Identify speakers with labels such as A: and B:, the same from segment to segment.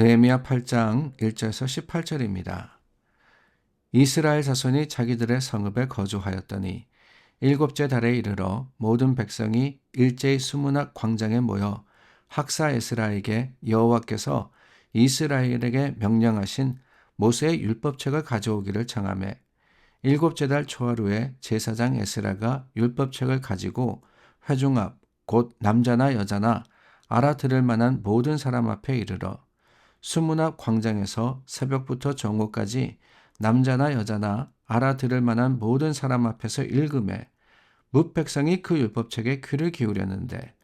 A: 느헤미야 8장 1절에서 18절입니다. 이스라엘 자손이 자기들의 성읍에 거주하였더니 일곱째 달에 이르러 모든 백성이 일제히 수문학 광장에 모여 학사 에스라에게 여호와께서 이스라엘에게 명령하신 모세의 율법책을 가져오기를 청하매 일곱째 달 초하루에 제사장 에스라가 율법책을 가지고 회중 앞 곧 남자나 여자나 알아들을 만한 모든 사람 앞에 이르러 수문 앞 광장에서 새벽부터 정오까지 남자나 여자나 알아들을 만한 모든 사람 앞에서 읽음에 뭇 백성이 그 율법책에 귀를 기울였는데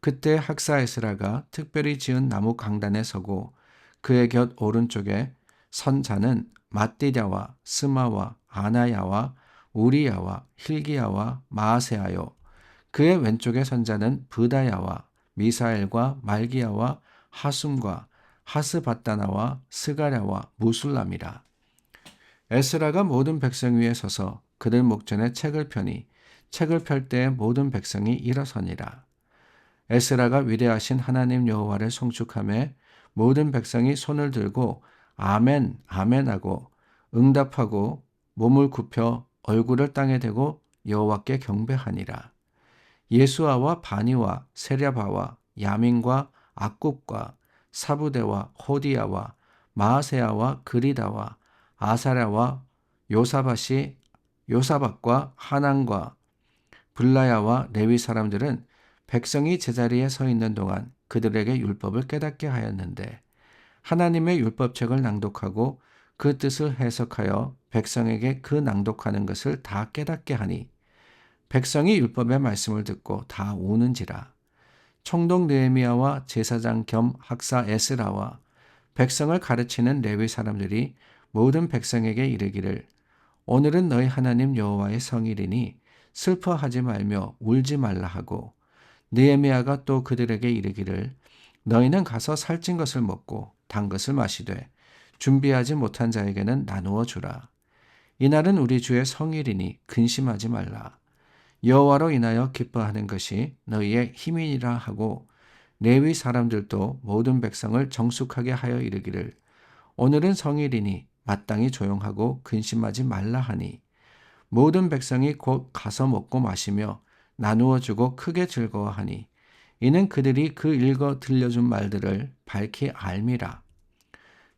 A: 그때 학사 에스라가 특별히 지은 나무 강단에 서고 그의 곁 오른쪽에 선 자는 마띠랴와 스마와 아나야와 우리야와 힐기야와 마아세아요. 그의 왼쪽에 선자는 브다야와 미사엘과 말기야와 하숨과 하스바다나와 스가랴와 무술람이라. 에스라가 모든 백성 위에 서서 그들 목전에 책을 펴니 책을 펼 때에 모든 백성이 일어서니라. 에스라가 위대하신 하나님 여호와를 송축함에 모든 백성이 손을 들고 아멘 아멘하고 응답하고 몸을 굽혀 얼굴을 땅에 대고 여호와께 경배하니라. 예수아와 바니와 세랴바와 야민과 악국과 사부대와 호디야와 마아세아와 그리다와 아사랴와 요사밭이 요사밭과 하난과 블라야와 레위 사람들은 백성이 제자리에 서 있는 동안 그들에게 율법을 깨닫게 하였는데 하나님의 율법책을 낭독하고 그 뜻을 해석하여 백성에게 그 낭독하는 것을 다 깨닫게 하니 백성이 율법의 말씀을 듣고 다 우는지라. 총독 느헤미야와 제사장 겸 학사 에스라와 백성을 가르치는 레위 사람들이 모든 백성에게 이르기를 오늘은 너희 하나님 여호와의 성일이니 슬퍼하지 말며 울지 말라 하고 느헤미야가 또 그들에게 이르기를 너희는 가서 살찐 것을 먹고 단 것을 마시되 준비하지 못한 자에게는 나누어 주라. 이날은 우리 주의 성일이니 근심하지 말라. 여호와로 인하여 기뻐하는 것이 너희의 힘이니라 하고 레위 사람들도 모든 백성을 정숙하게 하여 이르기를 오늘은 성일이니 마땅히 조용하고 근심하지 말라 하니 모든 백성이 곧 가서 먹고 마시며 나누어 주고 크게 즐거워하니 이는 그들이 그 읽어 들려준 말들을 밝히 알미라.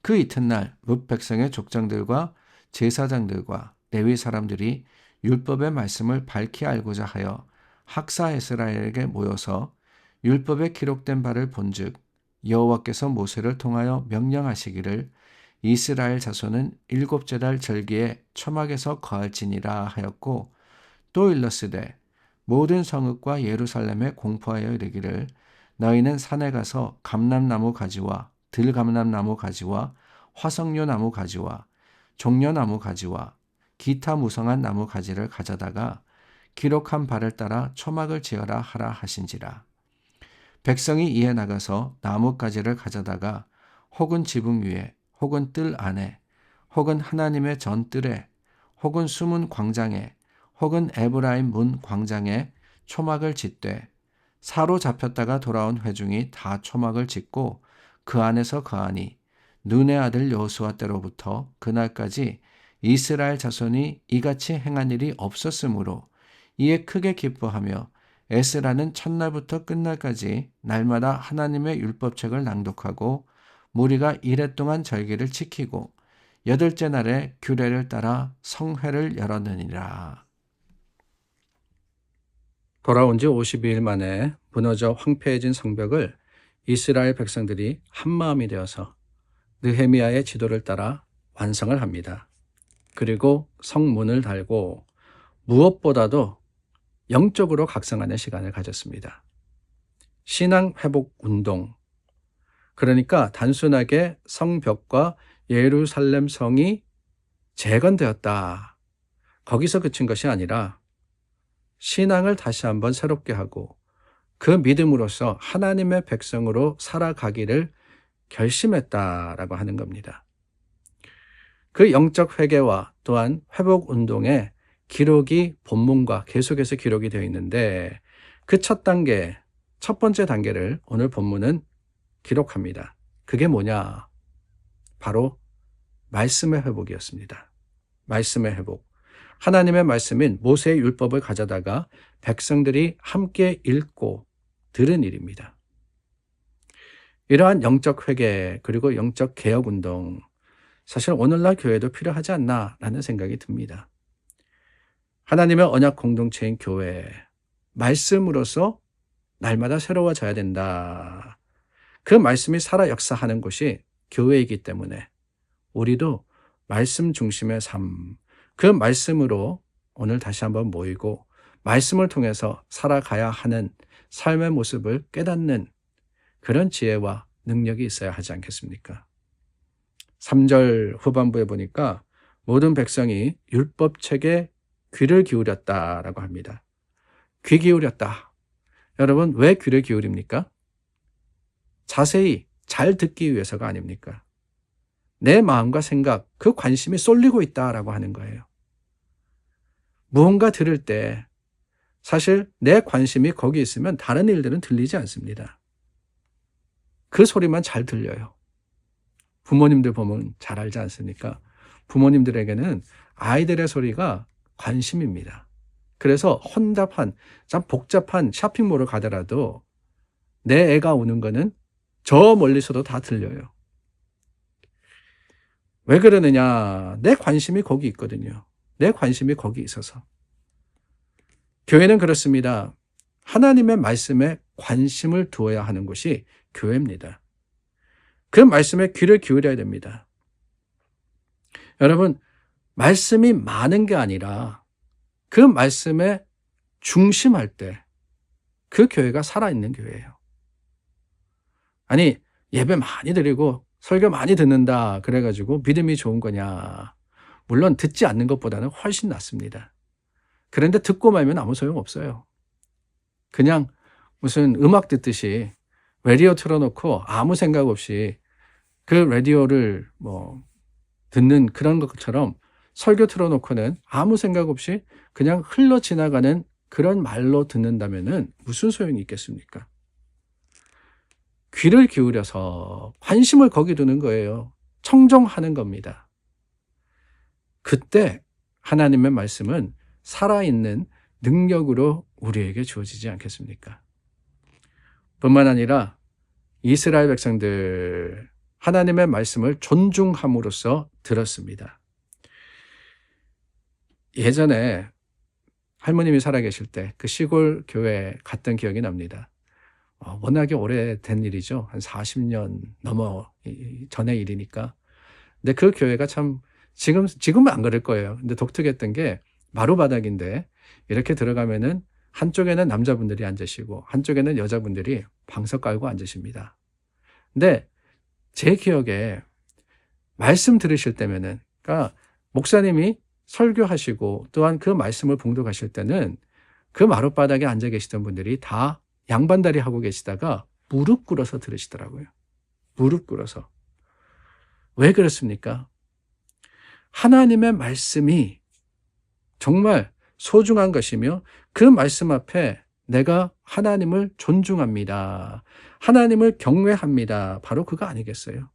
A: 그 이튿날 뭇 백성의 족장들과 제사장들과 레위 사람들이 율법의 말씀을 밝히 알고자 하여 학사 에스라엘에게 모여서 율법에 기록된 바를 본즉 여호와께서 모세를 통하여 명령하시기를 이스라엘 자손은 일곱째 달 절기에 초막에서 거할지니라 하였고 또 일러스되 모든 성읍과 예루살렘에 공포하여 이르기를 너희는 산에 가서 감람나무 가지와 들감람나무 가지와 화석류 나무 가지와 종려나무 가지와 기타 무성한 나무 가지를 가져다가 기록한 바를 따라 초막을 지어라 하라 하신지라. 백성이 이에 나가서 나뭇가지를 가져다가 혹은 지붕 위에 혹은 뜰 안에 혹은 하나님의 전뜰에 혹은 숨은 광장에 혹은 에브라임 문 광장에 초막을 짓되 사로 잡혔다가 돌아온 회중이 다 초막을 짓고 그 안에서 거하니 눈의 아들 여호수아 때로부터 그날까지 이스라엘 자손이 이같이 행한 일이 없었으므로 이에 크게 기뻐하며 에스라는 첫날부터 끝날까지 날마다 하나님의 율법책을 낭독하고 무리가 이래 동안 절기를 지키고 여덟째 날에 규례를 따라 성회를 열었느니라. 돌아온 지 52일 만에 무너져 황폐해진 성벽을 이스라엘 백성들이 한마음이 되어서 느헤미야의 지도를 따라 완성을 합니다. 그리고 성문을 달고 무엇보다도 영적으로 각성하는 시간을 가졌습니다. 신앙 회복 운동. 그러니까 단순하게 성벽과 예루살렘 성이 재건되었다. 거기서 그친 것이 아니라 신앙을 다시 한번 새롭게 하고 그 믿음으로써 하나님의 백성으로 살아가기를 결심했다라고 하는 겁니다. 그 영적 회개와 또한 회복 운동의 기록이 본문과 계속해서 기록이 되어 있는데 그 첫 단계, 첫 번째 단계를 오늘 본문은 기록합니다. 그게 뭐냐? 바로 말씀의 회복이었습니다. 말씀의 회복. 하나님의 말씀인 모세의 율법을 가져다가 백성들이 함께 읽고 들은 일입니다. 이러한 영적 회개 그리고 영적 개혁 운동 사실 오늘날 교회도 필요하지 않나라는 생각이 듭니다. 하나님의 언약 공동체인 교회 말씀으로서 날마다 새로워져야 된다. 그 말씀이 살아 역사하는 곳이 교회이기 때문에 우리도 말씀 중심의 삶, 그 말씀으로 오늘 다시 한번 모이고 말씀을 통해서 살아가야 하는 삶의 모습을 깨닫는 그런 지혜와 능력이 있어야 하지 않겠습니까? 3절 후반부에 보니까 모든 백성이 율법책에 귀를 기울였다라고 합니다. 귀 기울였다. 여러분, 왜 귀를 기울입니까? 자세히 잘 듣기 위해서가 아닙니까? 내 마음과 생각, 그 관심이 쏠리고 있다라고 하는 거예요. 무언가 들을 때 사실 내 관심이 거기 있으면 다른 일들은 들리지 않습니다. 그 소리만 잘 들려요. 부모님들 보면 잘 알지 않습니까? 부모님들에게는 아이들의 소리가 관심입니다. 그래서 혼잡한, 참 복잡한 쇼핑몰을 가더라도 내 애가 우는 거는 저 멀리서도 다 들려요. 왜 그러느냐? 내 관심이 거기 있거든요. 내 관심이 거기 있어서. 교회는 그렇습니다. 하나님의 말씀에 관심을 두어야 하는 곳이 교회입니다. 그 말씀에 귀를 기울여야 됩니다. 여러분, 말씀이 많은 게 아니라 그 말씀에 중심할 때 그 교회가 살아있는 교회예요. 아니, 예배 많이 드리고 설교 많이 듣는다. 그래가지고 믿음이 좋은 거냐. 물론 듣지 않는 것보다는 훨씬 낫습니다. 그런데 듣고 말면 아무 소용 없어요. 그냥 무슨 음악 듣듯이 라디오 틀어놓고 아무 생각 없이 그 라디오를 뭐 듣는 그런 것처럼 설교 틀어놓고는 아무 생각 없이 그냥 흘러 지나가는 그런 말로 듣는다면은 무슨 소용이 있겠습니까? 귀를 기울여서 관심을 거기 두는 거예요. 청정하는 겁니다. 그때 하나님의 말씀은 살아있는 능력으로 우리에게 주어지지 않겠습니까? 뿐만 아니라 이스라엘 백성들 하나님의 말씀을 존중함으로써 들었습니다. 예전에 할머님이 살아계실 때 그 시골 교회 갔던 기억이 납니다. 어, 워낙에 오래된 일이죠. 한 40년 넘어 전의 일이니까. 근데 그 교회가 참 지금 지금은 안 그럴 거예요. 근데 독특했던 게 마루 바닥인데 이렇게 들어가면은 한쪽에는 남자분들이 앉으시고 한쪽에는 여자분들이 방석 깔고 앉으십니다. 근데 제 기억에 말씀 들으실 때면은 그러니까 목사님이 설교하시고 또한 그 말씀을 봉독하실 때는 그 마룻바닥에 앉아 계시던 분들이 다 양반다리 하고 계시다가 무릎 꿇어서 들으시더라고요. 무릎 꿇어서. 왜 그렇습니까? 하나님의 말씀이 정말 소중한 것이며 그 말씀 앞에 내가 하나님을 존중합니다. 하나님을 경외합니다. 바로 그거 아니겠어요?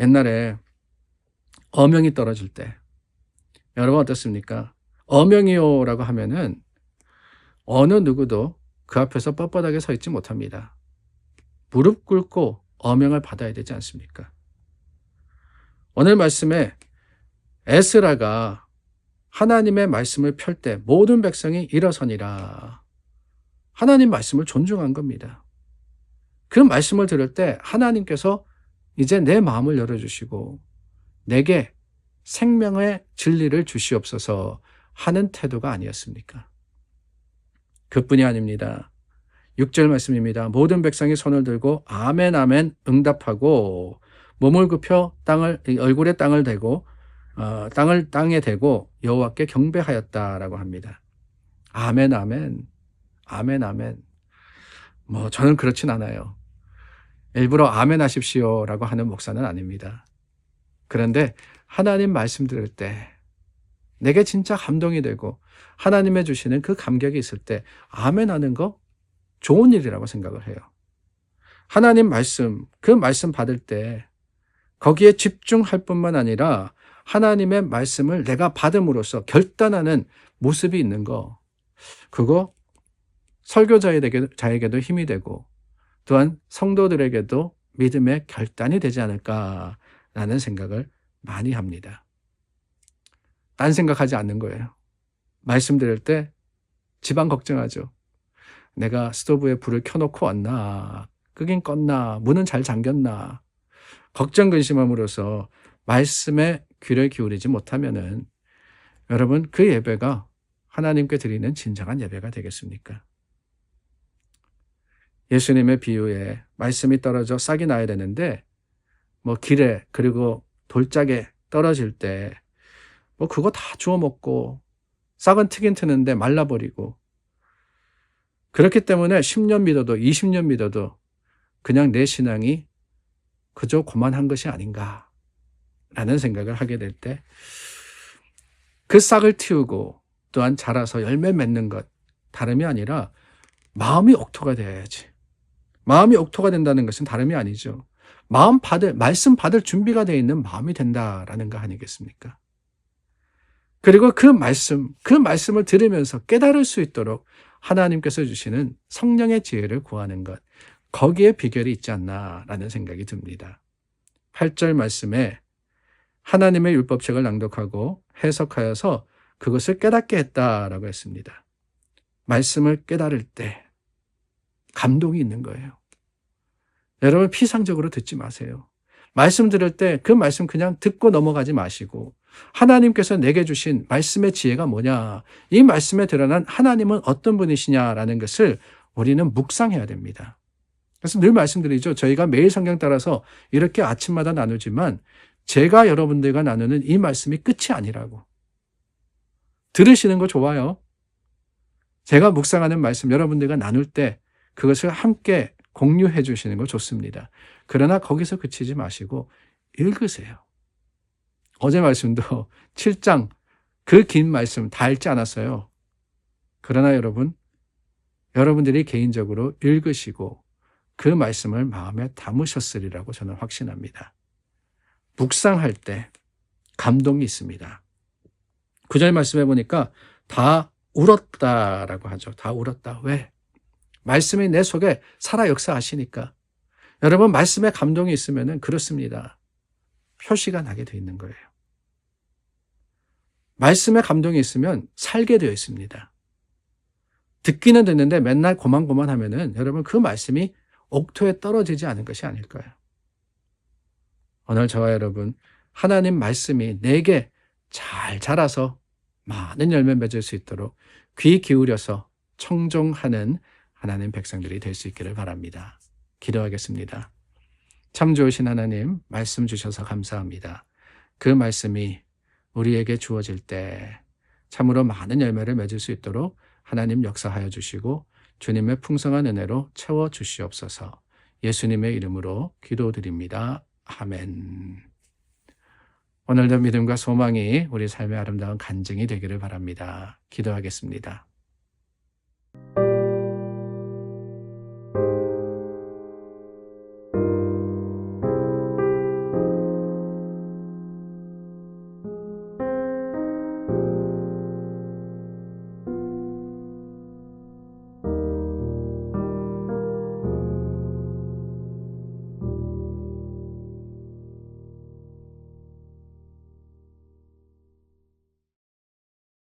A: 옛날에 어명이 떨어질 때 여러분 어떻습니까? 어명이요라고 하면은 어느 누구도 그 앞에서 뻣뻣하게 서 있지 못합니다. 무릎 꿇고 어명을 받아야 되지 않습니까? 오늘 말씀에 에스라가 하나님의 말씀을 펼 때 모든 백성이 일어서니라. 하나님 말씀을 존중한 겁니다. 그 말씀을 들을 때 하나님께서 이제 내 마음을 열어주시고 내게 생명의 진리를 주시옵소서 하는 태도가 아니었습니까? 그뿐이 아닙니다. 6절 말씀입니다. 모든 백성이 손을 들고 아멘 아멘 응답하고 몸을 굽혀 땅을 얼굴에 땅을 대고 어, 땅을 땅에 대고 여호와께 경배하였다라고 합니다. 아멘 아멘 아멘 아멘. 뭐 저는 그렇진 않아요. 일부러 아멘 하십시오라고 하는 목사는 아닙니다. 그런데 하나님 말씀 들을 때 내게 진짜 감동이 되고 하나님의 주시는 그 감격이 있을 때 아멘 하는 거 좋은 일이라고 생각을 해요. 하나님 말씀, 그 말씀 받을 때 거기에 집중할 뿐만 아니라 하나님의 말씀을 내가 받음으로써 결단하는 모습이 있는 거. 그거 설교자에게도 힘이 되고 또한 성도들에게도 믿음의 결단이 되지 않을까라는 생각을 많이 합니다. 딴 생각하지 않는 거예요. 말씀 드릴 때 집안 걱정하죠. 내가 스토브에 불을 켜놓고 왔나, 끄긴 껐나, 문은 잘 잠겼나. 걱정 근심함으로써 말씀에 귀를 기울이지 못하면은 여러분 그 예배가 하나님께 드리는 진정한 예배가 되겠습니까? 예수님의 비유에 말씀이 떨어져 싹이 나야 되는데 뭐 길에 그리고 돌짝에 떨어질 때 뭐 그거 다 주워 먹고 싹은 트긴 트는데 말라버리고 그렇기 때문에 10년 믿어도 20년 믿어도 그냥 내 신앙이 그저 고만한 것이 아닌가 라는 생각을 하게 될 때 그 싹을 틔우고 또한 자라서 열매 맺는 것 다름이 아니라 마음이 옥토가 되어야지. 마음이 옥토가 된다는 것은 다름이 아니죠. 마음 받을, 말씀 받을 준비가 되어 있는 마음이 된다라는 거 아니겠습니까? 그리고 그 말씀, 그 말씀을 들으면서 깨달을 수 있도록 하나님께서 주시는 성령의 지혜를 구하는 것. 거기에 비결이 있지 않나라는 생각이 듭니다. 8절 말씀에 하나님의 율법책을 낭독하고 해석하여서 그것을 깨닫게 했다라고 했습니다. 말씀을 깨달을 때 감동이 있는 거예요. 여러분 피상적으로 듣지 마세요. 말씀 들을 때 그 말씀 그냥 듣고 넘어가지 마시고 하나님께서 내게 주신 말씀의 지혜가 뭐냐, 이 말씀에 드러난 하나님은 어떤 분이시냐라는 것을 우리는 묵상해야 됩니다. 그래서 늘 말씀드리죠. 저희가 매일 성경 따라서 이렇게 아침마다 나누지만 제가 여러분들과 나누는 이 말씀이 끝이 아니라고. 들으시는 거 좋아요. 제가 묵상하는 말씀 여러분들과 나눌 때 그것을 함께 공유해 주시는 거 좋습니다. 그러나 거기서 그치지 마시고 읽으세요. 어제 말씀도 7장 그 긴 말씀 다 읽지 않았어요. 그러나 여러분, 여러분들이 개인적으로 읽으시고 그 말씀을 마음에 담으셨으리라고 저는 확신합니다. 묵상할 때 감동이 있습니다. 구절 말씀해 보니까 다 울었다라고 하죠. 다 울었다. 왜? 말씀이 내 속에 살아 역사하시니까. 여러분, 말씀에 감동이 있으면 그렇습니다. 표시가 나게 되어 있는 거예요. 말씀에 감동이 있으면 살게 되어 있습니다. 듣기는 듣는데 맨날 고만고만 하면은 여러분 그 말씀이 옥토에 떨어지지 않은 것이 아닐까요? 오늘 저와 여러분, 하나님 말씀이 내게 잘 자라서 많은 열매 맺을 수 있도록 귀 기울여서 청종하는 하나님 백성들이 될 수 있기를 바랍니다. 기도하겠습니다. 참 좋으신 하나님, 말씀 주셔서 감사합니다. 그 말씀이 우리에게 주어질 때 참으로 많은 열매를 맺을 수 있도록 하나님 역사하여 주시고 주님의 풍성한 은혜로 채워 주시옵소서. 예수님의 이름으로 기도드립니다. 아멘. 오늘도 믿음과 소망이 우리 삶의 아름다운 간증이 되기를 바랍니다. 기도하겠습니다.